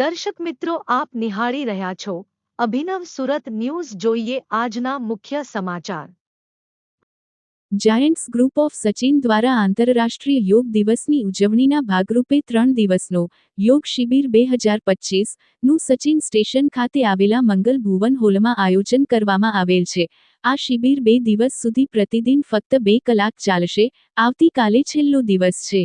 દર્શક મિત્રો આપ નિહાળી રહ્યા છો અભિનવ સુરત ન્યૂઝ જોઈએ આજના મુખ્ય સમાચાર જાયન્ટ્સ ગ્રુપ ઓફ સચિન દ્વારા આંતરરાષ્ટ્રીય યોગ દિવસની ઉજવણીના ભાગરૂપે ત્રણ દિવસનો યોગ શિબિર બે હજાર પચીસનું સચિન સ્ટેશન ખાતે આવેલા મંગલ ભુવન હોલમાં આયોજન કરવામાં આવેલ છે આ શિબિર બે દિવસ સુધી પ્રતિદિન ફક્ત બે કલાક ચાલશે આવતીકાલે છેલ્લો દિવસ છે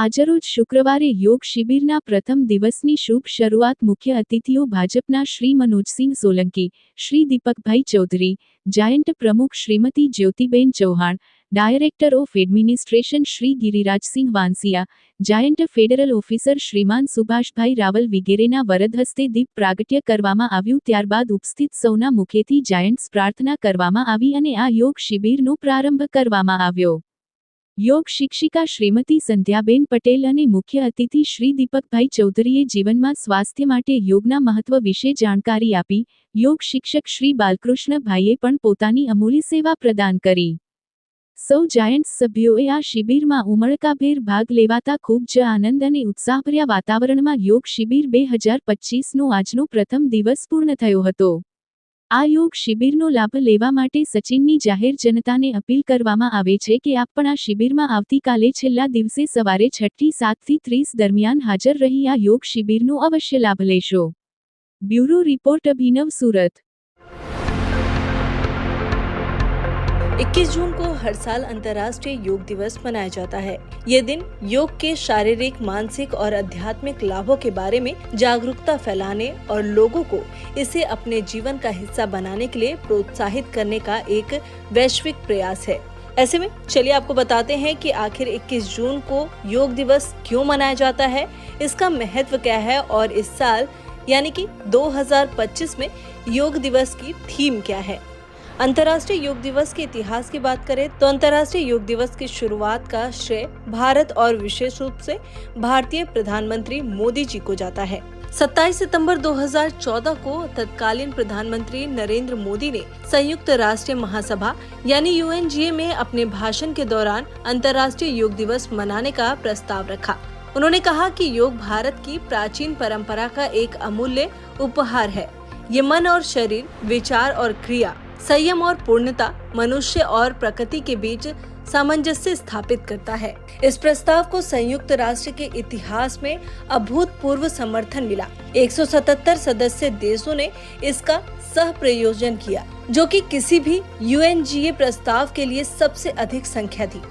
આજરોજ શુક્રવારે યોગ શિબિરના પ્રથમ દિવસની શુભ શરૂઆત મુખ્ય અતિથિઓ ભાજપના શ્રી મનોજસિંહ સોલંકી શ્રી દીપકભાઈ ચૌધરી જાયન્ટ પ્રમુખ Shrimati Jyotiben Chauhan director of administration Shri Girirajsinh વાંસિયા giant federal officer Shriman Subhashbhai Raval વિગેરેના વરદહસ્તે દીપ પ્રાગટ્ય કરવામાં આવ્યું ત્યારબાદ ઉપસ્થિત સૌના મુખેથી જાયન્ટ્સ પ્રાર્થના કરવામાં આવી અને આ યોગ શિબિરનો પ્રારંભ કરવામાં આવ્યો યોગ શિક્ષિકા શ્રીમતી સંધ્યાબેન પટેલ અને મુખ્ય અતિથિ શ્રી દીપકભાઈ ચૌધરીએ જીવનમાં સ્વાસ્થ્ય માટે યોગના મહત્વ વિશે જાણકારી આપી યોગ શિક્ષક શ્રી બાલકૃષ્ણભાઈએ પણ પોતાની અમૂલ્ય સેવા પ્રદાન કરી સૌ જાયન્ટ સભ્યોએ આ શિબિરમાં ઉમળકાભેર ભાગ લેવાતા ખૂબ જ આનંદ અને ઉત્સાહભર્યા વાતાવરણમાં યોગ શિબિર બે હજાર પચીસનો આજનો પ્રથમ દિવસ પૂર્ણ થયો હતો આ યોગ શિબિરનો લાભ લેવા માટે સચિનની જાહેર જનતાને અપીલ કરવામાં આવે છે કે આપ પણ આ શિબિરમાં આવતીકાલે છેલ્લા દિવસે સવારે છઠ્ઠી સાતથી ત્રીસ દરમિયાન હાજર રહી આ યોગ શિબિરનો અવશ્ય લાભ લેશો બ્યુરો રિપોર્ટ અભિનવ સુરત 21 जून को हर साल अंतर्राष्ट्रीय योग दिवस मनाया जाता है ये दिन योग के शारीरिक मानसिक और आध्यात्मिक लाभों के बारे में जागरूकता फैलाने और लोगों को इसे अपने जीवन का हिस्सा बनाने के लिए प्रोत्साहित करने का एक वैश्विक प्रयास है ऐसे में चलिए आपको बताते हैं कि आखिर 21 जून को योग दिवस क्यों मनाया जाता है इसका महत्व क्या है और इस साल यानी कि 2025 में योग दिवस की थीम क्या है अंतर्राष्ट्रीय योग दिवस के इतिहास की बात करें तो अंतर्राष्ट्रीय योग दिवस की शुरुआत का श्रेय भारत और विशेष रूप से भारतीय प्रधानमंत्री मोदी जी को जाता है 27 सितंबर 2014 को तत्कालीन प्रधानमंत्री नरेंद्र मोदी ने संयुक्त राष्ट्र महासभा यानी यू में अपने भाषण के दौरान अंतर्राष्ट्रीय योग दिवस मनाने का प्रस्ताव रखा उन्होंने कहा कि योग भारत की प्राचीन परंपरा का एक अमूल्य उपहार है ये मन और शरीर विचार और क्रिया संयम और पूर्णता मनुष्य और प्रकृति के बीच सामंजस्य स्थापित करता है इस प्रस्ताव को संयुक्त राष्ट्र के इतिहास में अभूतपूर्व समर्थन मिला 177 सदस्य देशों ने इसका सह प्रयोजन किया जो कि किसी भी यूएनजीए प्रस्ताव के लिए सबसे अधिक संख्या थी